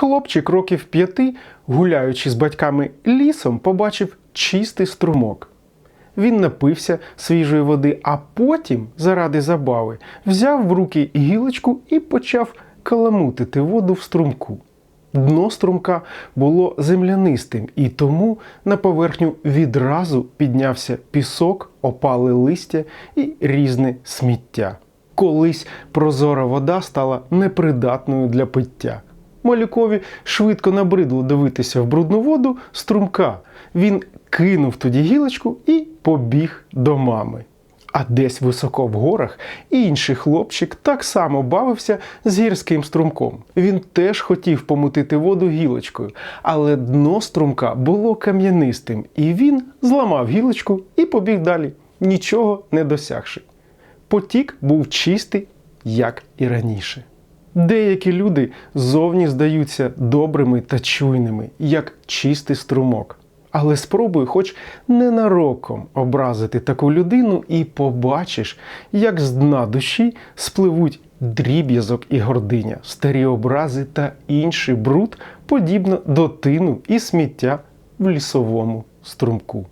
Хлопчик років п'яти, гуляючи з батьками лісом, побачив чистий струмок. Він напився свіжої води, а потім, заради забави, взяв в руки гілочку і почав каламутити воду в струмку. Дно струмка було землянистим, і тому на поверхню відразу піднявся пісок, опале листя і різне сміття. Колись прозора вода стала непридатною для пиття. Малюкові швидко набридло дивитися в брудну воду струмка. Він кинув тоді гілочку і побіг до мами. А десь високо в горах інший хлопчик так само бавився з гірським струмком. Він теж хотів помутити воду гілочкою, але дно струмка було кам'янистим, і він зламав гілочку і побіг далі, нічого не досягши. Потік був чистий, як і раніше. Деякі люди зовні здаються добрими та чуйними, як чистий струмок. Але спробуй хоч ненароком образити таку людину і побачиш, як з дна душі спливуть дріб'язок і гординя, старі образи та інший бруд, подібно до тину і сміття в лісовому струмку.